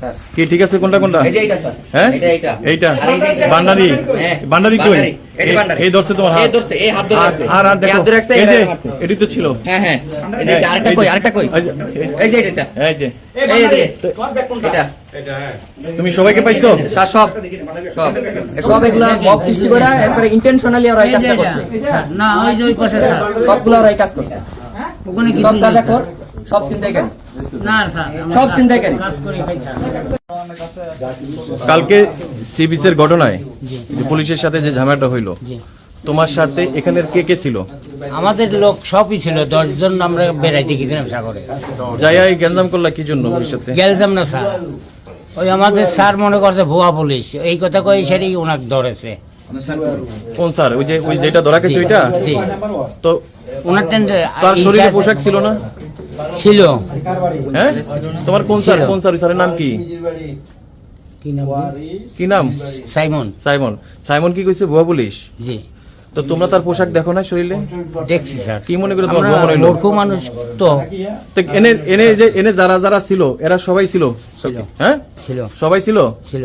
Sir. কি ঠিক আছে? কোনটা কোনটা? এই যে স্যার। হ্যাঁ? এটা এইটা। এইটা? এই যে বান্ডারি? হ্যাঁ, বান্ডারি কই? এই ধরছে তোমার এই হাত। ধরছে, এই হাত ধরে আর- আর আর দেখো হাত ধরে রাখছে, এই যে এটি তো ছিল। হ্যাঁ হ্যাঁ। এই যে হ্যাঁ, আরেকটা কই আরেকটা কই? এই যে- এই যে এটা এই যে। এই যে। এটা তুমি সবাইকে পাইছো? স্যার সব। সব। সব এগুলা মব সৃষ্টি করে একবারে ইন্টেনশনালি ওরা এই কাজটা করছে। না ওই যে ওই পাশে স্যার। সবগুলো ওরা এই কাজ করছে। ওখানে কি সব কাজা কর। সব চিন্তাই কেন না স্যার সব কালকে সি বিচের ঘটনায় যে পুলিশের সাথে যে ঝামেলাটা হইল তোমার সাথে এখানের কে কে ছিল? আমাদের লোক সবই ছিল দশজন আমরা বেড়াইতে গেছিলাম সাগরে। যাইয়া এই গ্যাঞ্জাম করলা কি জন্য পুলিশের সাথে? না স্যার। ওই আমাদের স্যার মনে করছে ভুয়া পুলিশ। এই কথা কই সেটাই ওনাকে ধরেছে। কোন স্যার? ওই যে ওই যেটা ধরা গেছে ওইটা? তো ওনার তার শরীরে পোশাক ছিল না? ছিল। হ্যাঁ? তোমার কোন স্যার? কোন স্যার? স্যারের নাম কি? কি নাম? কি নাম সাইমন। সাইমন। সাইমন কি কইছে? ভুয়া পুলিশ? জি। তো তোমরা তার পোশাক দেখো না শরীরে? দেখছি স্যার। কি মনে করে তোমার ভুয়া মনে হইল? মূর্খ মানুষ তো। তো এনে এনে যে এনে যারা যারা ছিল এরা সবাই ছিল। হ্যাঁ? ছিল। সবাই ছিল? ছিল।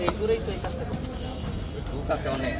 এই করেই তো এই কাজটা করছে। লোক আছে অনেক।